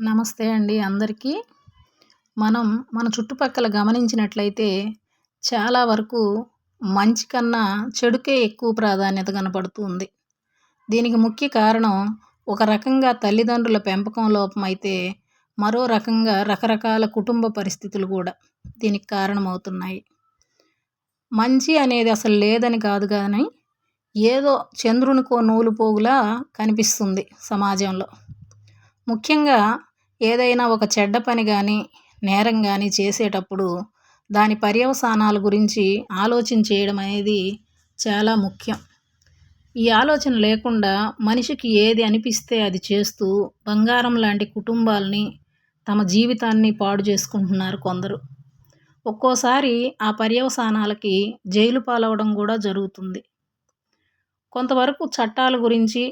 నమస్తే అండి అందరికీ. మనం మన చుట్టుపక్కల గమనించినట్లయితే చాలా వరకు మంచి కన్నా చెడుకే ఎక్కువ ప్రాధాన్యత కనపడుతుంది. దీనికి ముఖ్య కారణం ఒక రకంగా తల్లిదండ్రుల పెంపకం లోపమైతే అయితే మరో రకంగా రకరకాల కుటుంబ పరిస్థితులు కూడా దీనికి కారణమవుతున్నాయి. మంచి అనేది అసలు లేదని కాదు కానీ ఏదో చంద్రునికో నూలు పోగులా కనిపిస్తుంది సమాజంలో. ముఖ్యంగా ఏదైనా ఒక చెడ్డ పని కానీ నేరం కానీ చేసేటప్పుడు దాని పర్యవసానాల గురించి ఆలోచన చేయడం అనేది చాలా ముఖ్యం. ఈ ఆలోచన లేకుండా మనిషికి ఏది అనిపిస్తే అది చేస్తూ బంగారం లాంటి కుటుంబాలని తమ జీవితాన్ని పాడు చేసుకుంటున్నారు కొందరు. ఒక్కోసారి ఆ పర్యవసానాలకి జైలు పాలవడం కూడా జరుగుతుంది. కొంతవరకు చట్టాల గురించి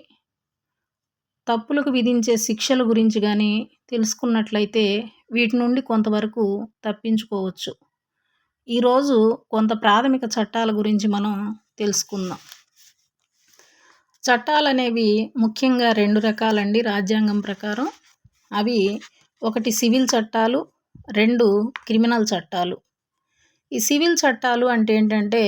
తప్పులకు విధించే శిక్షల గురించి కానీ తెలుసుకున్నట్లయితే వీటి నుండి కొంతవరకు తప్పించుకోవచ్చు. ఈరోజు కొంత ప్రాథమిక చట్టాల గురించి మనం తెలుసుకుందాం. చట్టాలు అనేవి ముఖ్యంగా రెండు రకాలండి. రాజ్యాంగం ప్రకారం అవి ఒకటి సివిల్ చట్టాలు రెండు క్రిమినల్ చట్టాలు. ఈ సివిల్ చట్టాలు అంటే ఏంటంటే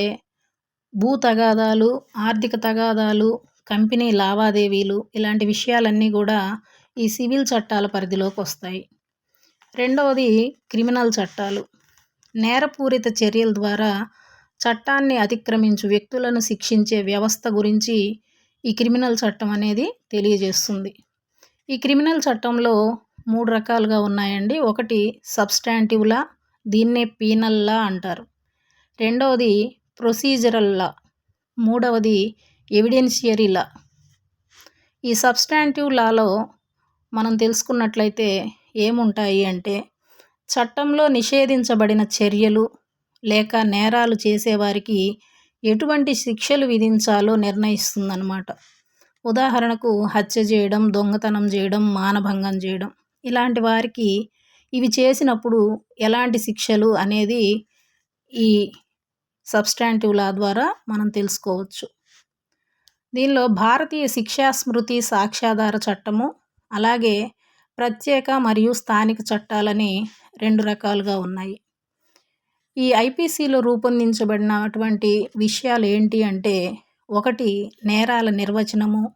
భూ తగాదాలు ఆర్థిక తగాదాలు కంపెనీ లావాదేవీలు ఇలాంటి విషయాలన్నీ కూడా ఈ సివిల్ చట్టాల పరిధిలోకి వస్తాయి. రెండవది క్రిమినల్ చట్టాలు. నేరపూరిత చర్యల ద్వారా చట్టాన్ని అతిక్రమించు వ్యక్తులను శిక్షించే వ్యవస్థ గురించి ఈ క్రిమినల్ చట్టం అనేది తెలియజేస్తుంది. ఈ క్రిమినల్ చట్టంలో మూడు రకాలుగా ఉన్నాయండి. ఒకటి సబ్స్టాంటివ్ లా దీన్నే పీనల్ లా అంటారు. రెండవది ప్రొసీజరల్ లా మూడవది ఎవిడెన్షియరీ లా ఈ సబ్స్టాంటివ్ లాలో మనం తెలుసుకున్నట్లయితే ఏముంటాయి అంటే చట్టంలో నిషేధించబడిన చర్యలు లేక నేరాలు చేసేవారికి ఎటువంటి శిక్షలు విధించాలో నిర్ణయిస్తుందన్నమాట. ఉదాహరణకు హత్య చేయడం దొంగతనం చేయడం మానభంగం చేయడం ఇలాంటి వారికి ఇవి చేసినప్పుడు ఎలాంటి శిక్షలు అనేది ఈ సబ్స్టాంటివ్ లా ద్వారా మనం తెలుసుకోవచ్చు. దీనిలో భారతీయ శిక్షా స్మృతి సాక్ష్యాధార చట్టము అలాగే ప్రత్యేక మరియు స్థానిక చట్టాలని రెండు రకాలుగా ఉన్నాయి. ఈ ఐపీసీలో రూపొందించబడినటువంటి విషయాలు ఏంటి అంటే ఒకటి నేరాల నిర్వచనము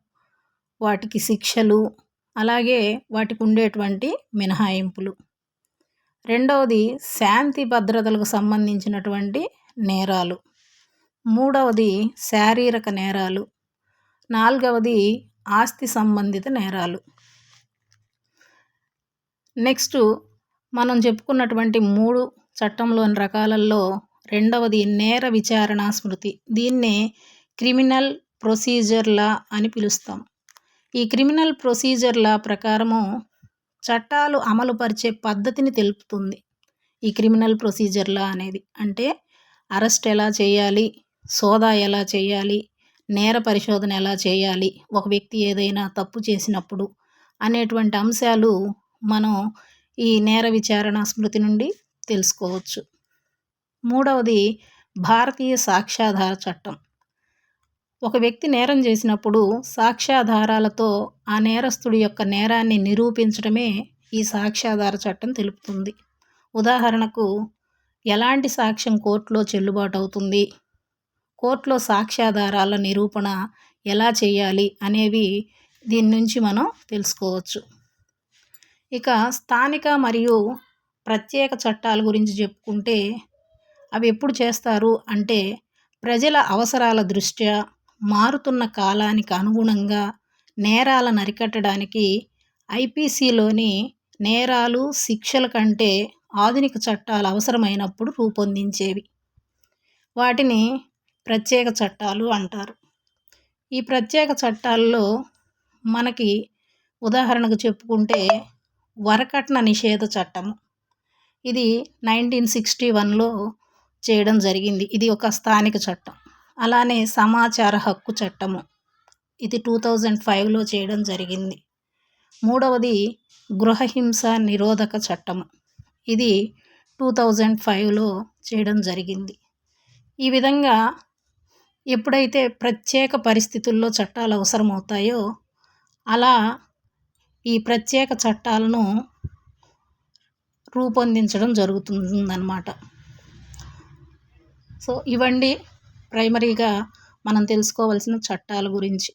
వాటికి శిక్షలు అలాగే వాటికి ఉండేటువంటి మినహాయింపులు. రెండవది శాంతి భద్రతలకు సంబంధించినటువంటి నేరాలు. మూడవది శారీరక నేరాలు. నాలుగవది ఆస్తి సంబంధిత నేరాలు. నెక్స్ట్ మనం చెప్పుకున్నటువంటి మూడు చట్టంలోని రకాలలో రెండవది నేర విచారణ స్మృతి. దీన్నే క్రిమినల్ ప్రొసీజర్ లా అని పిలుస్తాం. ఈ క్రిమినల్ ప్రొసీజర్ లా ప్రకారము చట్టాలు అమలుపరిచే పద్ధతిని తెలుపుతుంది. ఈ క్రిమినల్ ప్రొసీజర్ లా అనేది. అంటే అరెస్ట్ ఎలా చేయాలి సోదా ఎలా చేయాలి నేర పరిశోధన ఎలా చేయాలి? ఒక వ్యక్తి ఏదైనా తప్పు చేసినప్పుడు అనేటువంటి అంశాలు మనం ఈ నేర విచారణ స్మృతి నుండి తెలుసుకోవచ్చు. మూడవది భారతీయ సాక్ష్యాధార చట్టం. ఒక వ్యక్తి నేరం చేసినప్పుడు సాక్ష్యాధారాలతో ఆ నేరస్తుడి యొక్క నేరాన్ని నిరూపించడమే ఈ సాక్ష్యాధార చట్టం తెలుపుతుంది. ఉదాహరణకు ఎలాంటి సాక్ష్యం కోర్టులో చెల్లుబాటు అవుతుంది? కోర్టులో సాక్ష్యాధారాల నిరూపణ ఎలా చేయాలి అనేవి దీని నుంచి మనం తెలుసుకోవచ్చు. ఇక స్థానిక మరియు ప్రత్యేక చట్టాల గురించి చెప్పుకుంటే అవి ఎప్పుడు చేస్తారు అంటే ప్రజల అవసరాల దృష్ట్యా మారుతున్న కాలానికి అనుగుణంగా నేరాలను అరికట్టడానికి ఐపీసీలోని నేరాలు శిక్షల కంటే ఆధునిక చట్టాలు అవసరమైనప్పుడు రూపొందించేవి. వాటిని ప్రత్యేక చట్టాలు అంటారు. ఈ ప్రత్యేక చట్టాల్లో మనకి ఉదాహరణకు చెప్పుకుంటే వరకట్న నిషేధ చట్టము. ఇది నైన్టీన్ సిక్స్టీ వన్లో చేయడం జరిగింది. ఇది ఒక స్థానిక చట్టం. అలానే సమాచార హక్కు చట్టము ఇది టూ థౌజండ్ ఫైవ్లో చేయడం జరిగింది. మూడవది గృహహింస నిరోధక చట్టము. ఇది టూ థౌజండ్ ఫైవ్లో చేయడం జరిగింది. ఈ విధంగా ఎప్పుడైతే ప్రత్యేక పరిస్థితుల్లో చట్టాలు అవసరమవుతాయో అలా ఈ ప్రత్యేక చట్టాలను రూపొందించడం జరుగుతుందన్నమాట. సో ఇవండి ప్రైమరీగా మనం తెలుసుకోవాల్సిన చట్టాల గురించి.